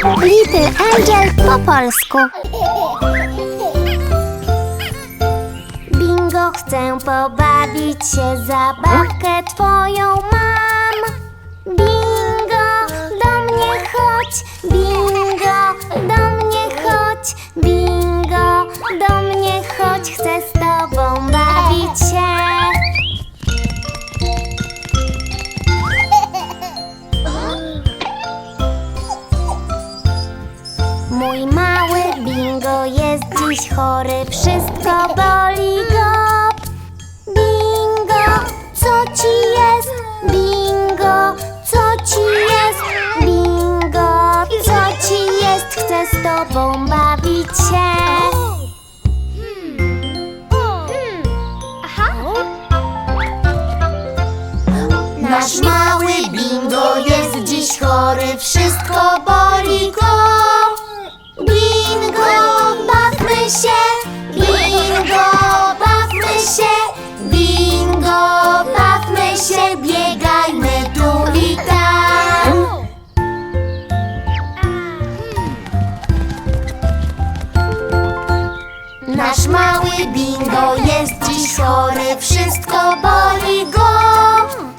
Little Angel po polsku. Bingo, chcę pobawić się, zabawkę twoją mam. Bingo, do mnie chodź, bingo, do mnie chodź, bingo, do mnie chodź, chcę z tobą bawić się. Dziś chory, wszystko boli go. Bingo, co ci jest? Bingo, co ci jest? Bingo, co ci jest? Chcę z tobą bawić się. Nasz mały bingo jest dziś chory, wszystko boli go. Bingo, się, bingo, bawmy się, bingo, bawmy się, biegajmy tu i tam. Nasz mały bingo jest dziś chory, wszystko boli go.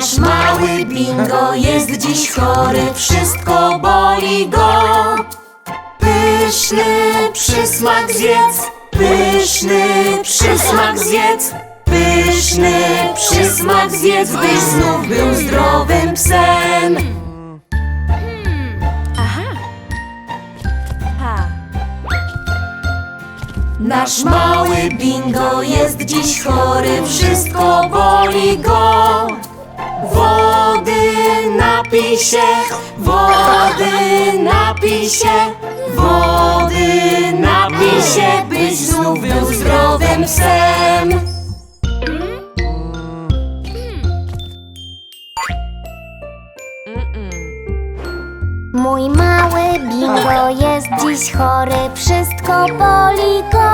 Nasz mały bingo jest dziś chory, wszystko boli go. Pyszny przysmak zjedz, pyszny przysmak zjedz, pyszny przysmak zjedz, byś znów był zdrowym psem. Nasz mały bingo jest dziś chory, wszystko boli go. Wody napij się, wody napij się, wody napij się, byś znów był zdrowym psem. Mój mały bingo jest dziś chory, wszystko boli go.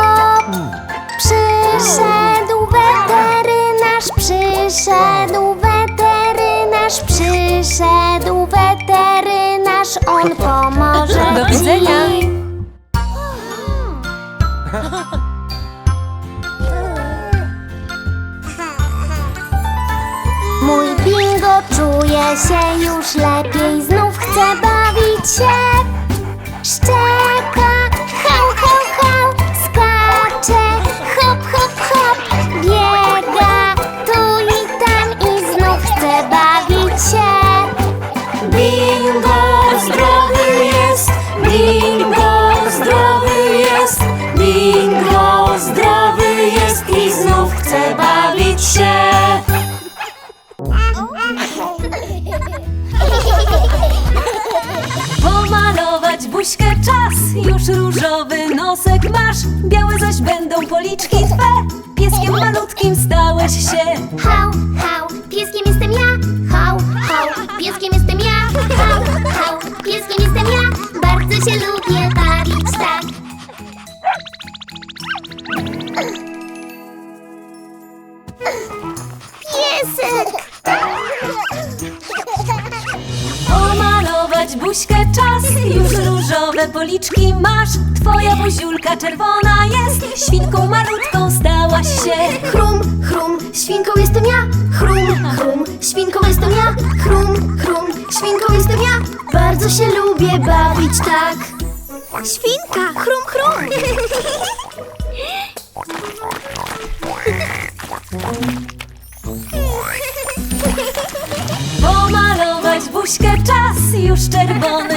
Przyszedł weterynarz, przyszedł weterynarz, przyszedł weterynarz, on pomoże Do widzenia. ci. Mój bingo czuje się już lepiej, znów chce bawić się. Szczeka, hał, hał, hał, skacze, hop, Buźkę czas, już różowy nosek masz, białe zaś będą policzki twe. Pieskiem malutkim stałeś się. Hał, hał, pieskiem jestem ja. Hał, hał, pieskiem jestem ja. Hał, hał, pieskiem jestem ja. Bardzo się lubię bawić tak. Piesek! Pomalować buźkę czas, już różowe policzki masz. Twoja buziulka czerwona jest, świnką malutką stałaś się. Chrum, chrum, świnką jestem ja. Chrum, chrum, świnką jestem ja. Chrum, chrum, świnką jestem ja. Bardzo się lubię bawić tak. Świnka, chrum, chrum. Pomalować buźkę czas, już czerwony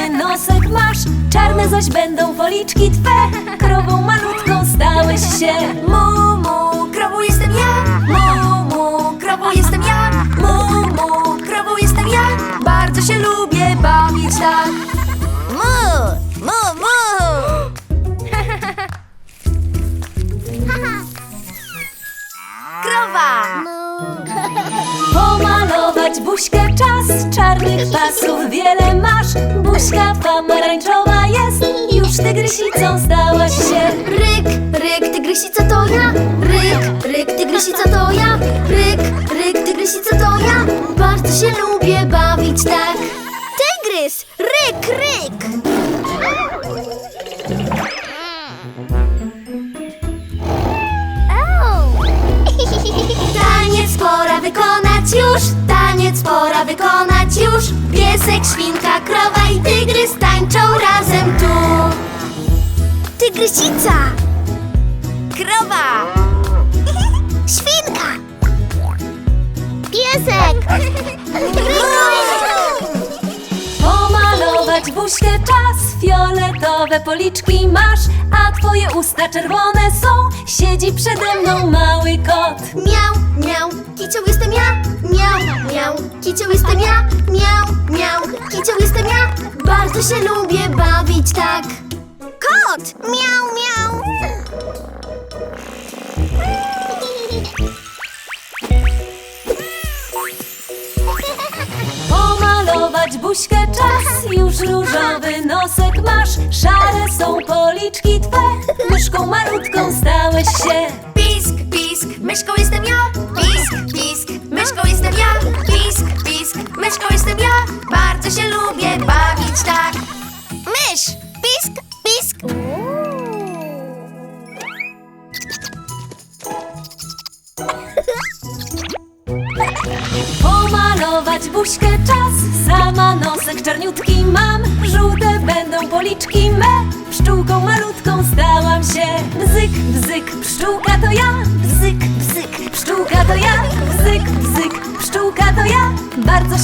masz. Czarne zaś będą policzki twe, krową malutką stałeś się. Mu, mu, krową jestem ja. Mu, mu, krową jestem ja. Mu, mu, krową jestem ja. Bardzo się lubię bawić tak. Mu, mu, mu. Krowa. Buźkę czas Czarnych pasów wiele masz. Buźka pomarańczowa jest Już tygrysicą stałaś się. Ryk, ryk, tygrysica to ja. Ryk, ryk, tygrysica to ja. Ryk, ryk, tygrysica to ja. Bardzo się lubię bawić tak. Tygrys, ryk, ryk. Taniec pora wykonać już Taniec pora wykonać już. Piesek, świnka, krowa i tygrys tańczą razem tu. Tygrysica. Krowa. Świnka. Piesek Pomalować buźkę czas Fioletowe policzki masz A twoje usta czerwone są. Siedzi przede mną mały kot. Miał, miał, kicioł jestem ja. Miał, miał, kicioł jestem ja. Miał, miał, kicioł jestem ja. Bardzo się lubię bawić tak. Kot! Miał, miał Pomalować buźkę czas Już różowy nosek masz. Szare są policzki twe. Myszką malutką stałeś się. Pisk, pisk, myszką jestem ja. Pisk, pisk, myszką jestem ja. Pisk, pisk, myszką jestem ja. Bardzo się lubię bawić tak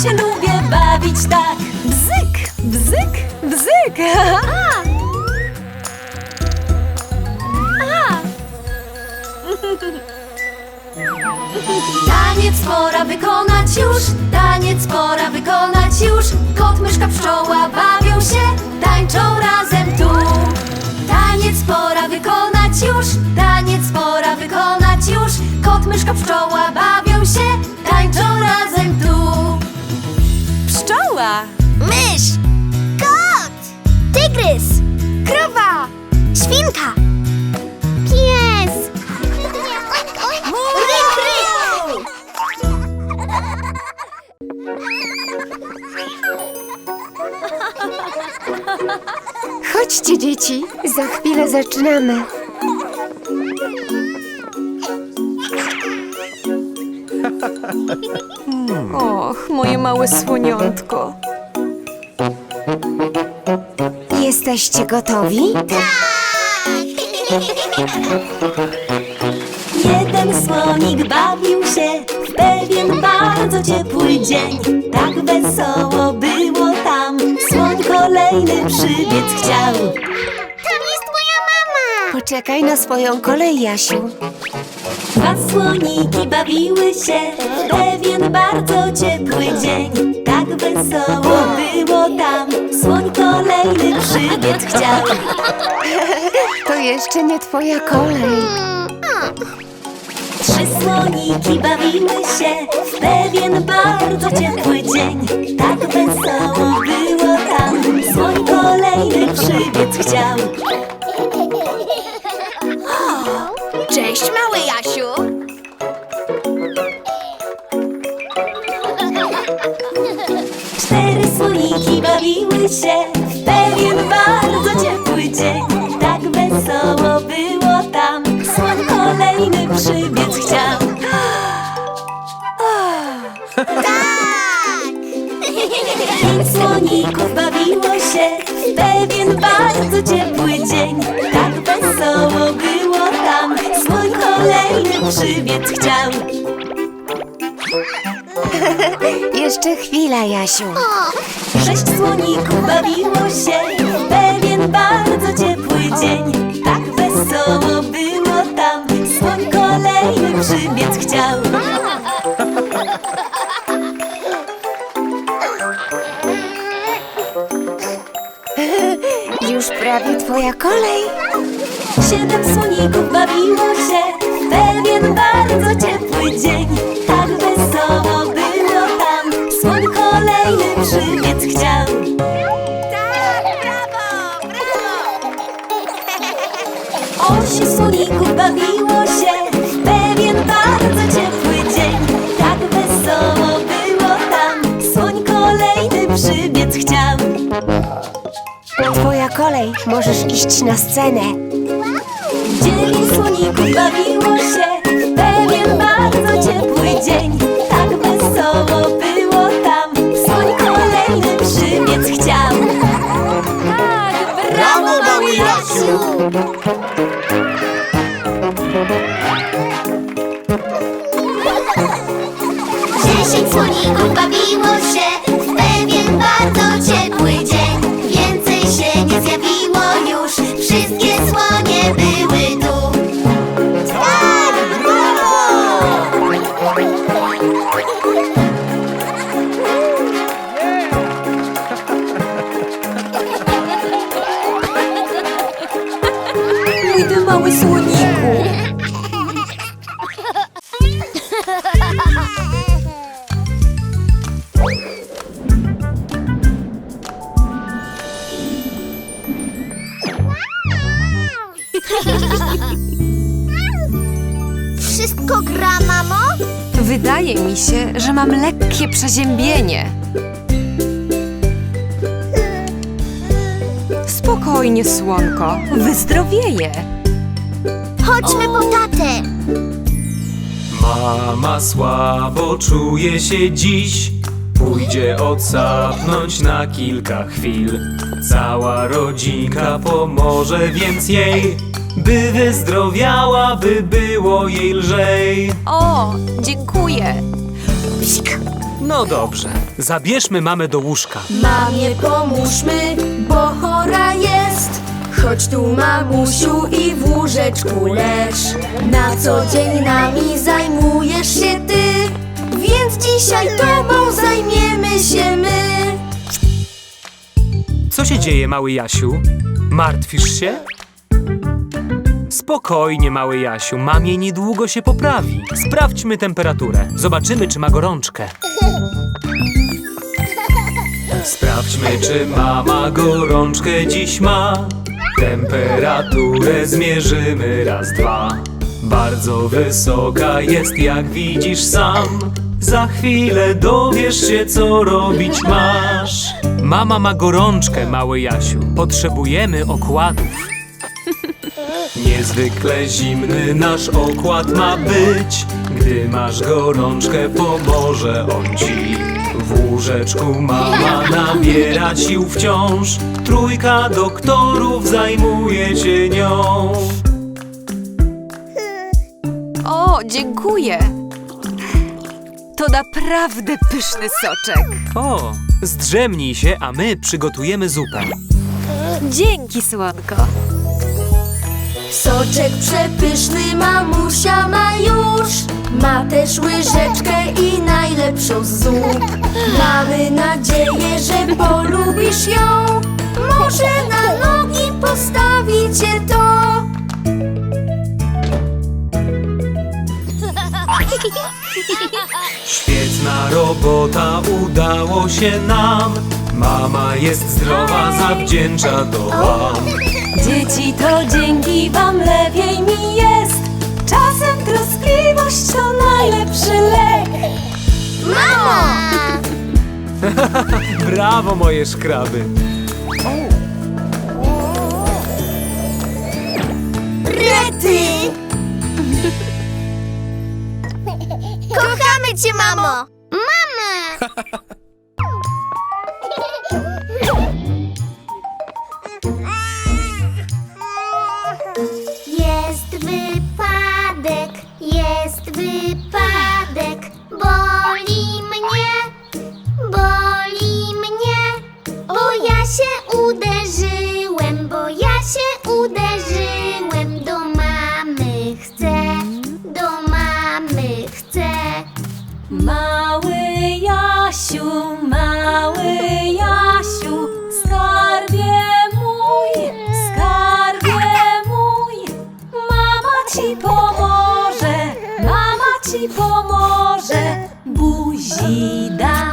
się lubię bawić tak. Bzyk, bzyk, bzyk. Taniec pora wykonać już, taniec pora wykonać już. Kot, myszka, pszczoła bawią się, tańczą razem tu. Taniec pora wykonać już, taniec pora wykonać już. Kot, myszka, pszczoła bawią się, tańczą razem tu Pszczoła Mysz, kot, tygrys, krowa, świnka, pies, ryk, ryk. Chodźcie, dzieci, za chwilę zaczynamy. Och, moje małe słoniątko. Jesteście gotowi? Jeden słonik bawił się w pewien bardzo ciepły dzień. Tak wesoło było tam, słoń kolejny przybiec chciał. Tam jest moja mama. Poczekaj na swoją kolej, Jasiu. Dwa słoniki bawiły się w pewien bardzo ciepły dzień. Tak wesoło było tam, słoń kolejny przybiec chciał. To jeszcze nie twoja kolej. Trzy słoniki bawiły się w pewien bardzo ciepły dzień. Tak wesoło było tam, słoń kolejny przybiec chciał. Cześć, mały Jasiu. Bawiły się w pewien bardzo ciepły dzień. Tak wesoło było tam, słoń kolejny przybiec chciał. Pięć słoników bawiło się w pewien bardzo ciepły dzień. Tak wesoło było tam, słoń kolejny przybiec chciał. Jeszcze chwila, Jasiu. Sześć słoników bawiło się w pewien bardzo ciepły dzień. Tak wesoło było tam, słoń kolejny przybiec chciał. Już prawie twoja kolej. Siedem słoników bawiło się w pewien bardzo ciepły dzień. Tak wesoło przybiec chciał. Osiem słoników bawiło się w pewien bardzo ciepły dzień. Tak wesoło było tam, słoń kolejny przybiec chciał. Twoja kolej, możesz iść na scenę. Dziewięć słoników bawiło się Słoników bawiło się w pewien bardzo ciepły dzień. Więcej się nie zjawiło już, wszystkie słonie były tu. Tak, brawo! Mały słoniku! Przeziębienie. Spokojnie, słonko, wyzdrowieję. Chodźmy po tatę. Mama słabo czuje się dziś Pójdzie odsapnąć na kilka chwil Cała rodzinka pomoże więc jej By wyzdrowiała, by było jej lżej O, dziękuję. No dobrze, zabierzmy mamę do łóżka Mamie pomóżmy, bo chora jest. Chodź tu, mamusiu, i w łóżeczku leż. Na co dzień nami zajmujesz się ty, więc dzisiaj tobą zajmiemy się my. Co się dzieje, mały Jasiu? Martwisz się? Spokojnie, mały Jasiu, mamie niedługo się poprawi. Sprawdźmy temperaturę. Zobaczymy, czy ma gorączkę. Sprawdźmy, czy mama gorączkę dziś ma. Temperaturę zmierzymy raz, dwa. Bardzo wysoka jest, jak widzisz sam. Za chwilę dowiesz się, co robić masz. Mama ma gorączkę, mały Jasiu. Potrzebujemy okładów. Niezwykle zimny nasz okład ma być. Gdy masz gorączkę, pomoże on ci. W łóżeczku mama nabiera sił wciąż. Trójka doktorów zajmuje się nią. O, dziękuję. To naprawdę pyszny soczek. O, zdrzemnij się, a my przygotujemy zupę. Dzięki, słonko. Soczek przepyszny mamusia ma już. Ma też łyżeczkę i najlepszą z zup. Mamy nadzieję, że polubisz ją. Może na nogi postawicie to. Świetna robota, udało się nam. Mama jest zdrowa, zawdzięcza to wam. Dzieci, to dzięki wam lepiej mi jest. Czasem troskliwość to najlepszy lek. Mamo! Brawo, moje szkraby. Rety! Kochamy cię, mamo! Mama! pomoże, mama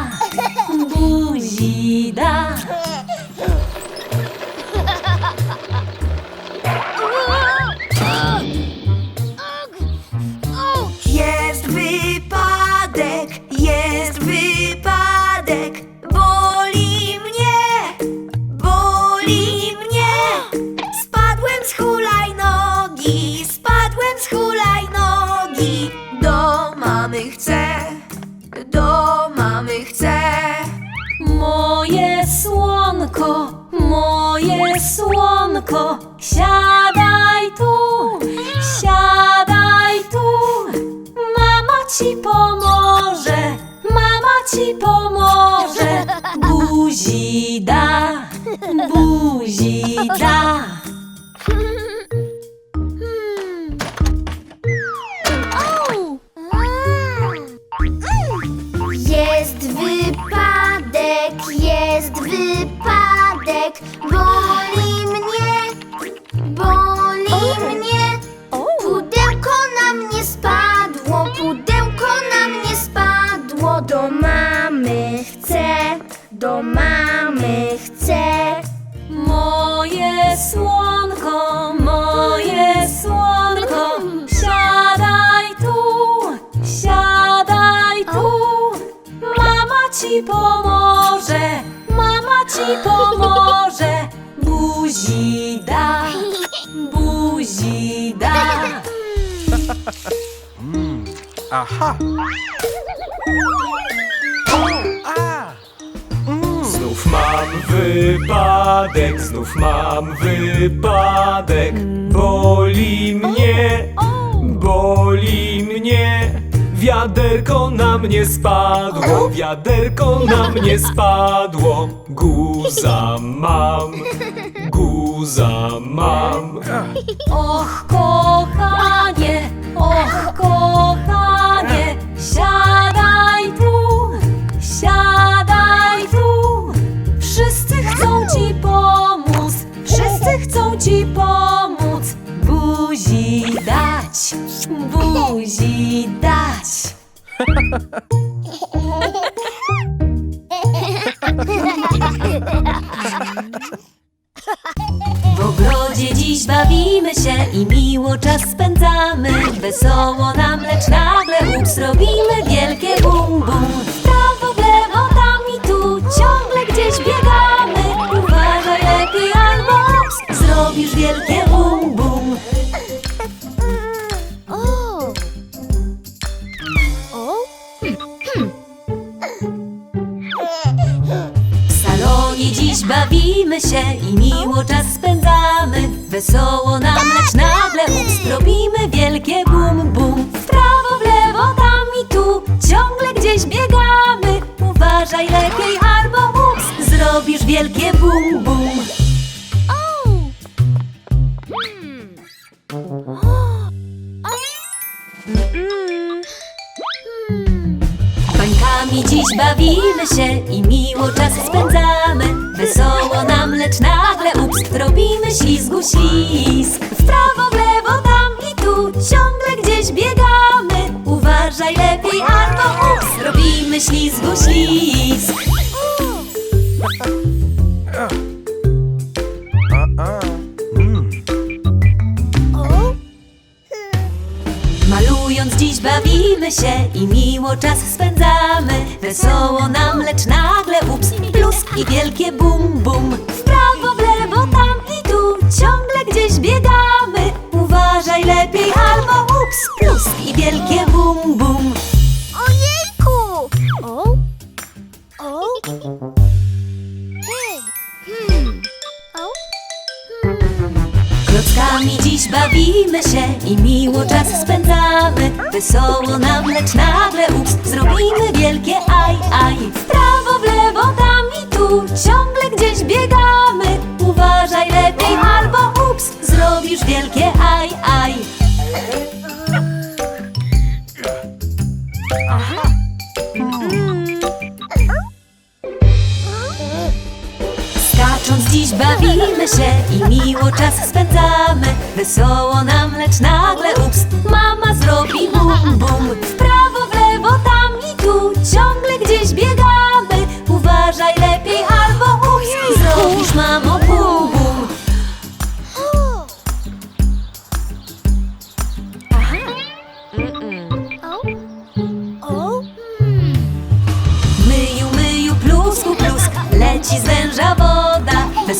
do mamy chcę. Moje słonko, moje słonko, siadaj tu, siadaj tu. Mama ci pomoże, mama ci pomoże. Buzi da, buzi da. Aha! Mam wypadek, znów mam wypadek. Boli mnie, boli mnie. Wiaderko na mnie spadło, wiaderko na mnie spadło. Guza mam, guza mam. Och, kochanie, W ogrodzie dziś bawimy się i miło czas spędzamy. Wesoło nam, lecz nagle ups, robimy wielkie bum bum się i miło czas spędzamy. Wesoło nam, lecz nagle ups, robimy wielkie bum bum. W prawo, w lewo, tam i tu, ciągle gdzieś biegamy. Uważaj lepiej albo ups, zrobisz wielkie bum bum. Bańkami dziś bawimy się i miło czas spędzamy lecz nagle ups, robimy ślizgu ślizg W prawo, w lewo, tam i tu, ciągle gdzieś biegamy. Uważaj lepiej albo ups, robimy ślizgu ślizg Malując dziś bawimy się i miło czas spędzamy. Wesoło nam, lecz nagle ups, plusk i wielkie bum bum gdzieś biegamy Uważaj lepiej albo ups, plusk i wielkie bum bum Ojejku! O? O? Hej! Hmm. O? Klockami dziś bawimy się i miło czas spędzamy Wesoło nam, lecz nagle ups, zrobimy wielkie aj aj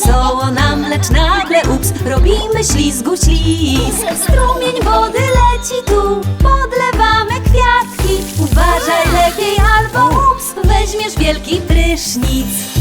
Wesoło nam, lecz nagle ups, robimy ślizgu ślizg. Strumień wody leci tu, podlewamy kwiatki. Uważaj lepiej albo ups, weźmiesz wielki prysznic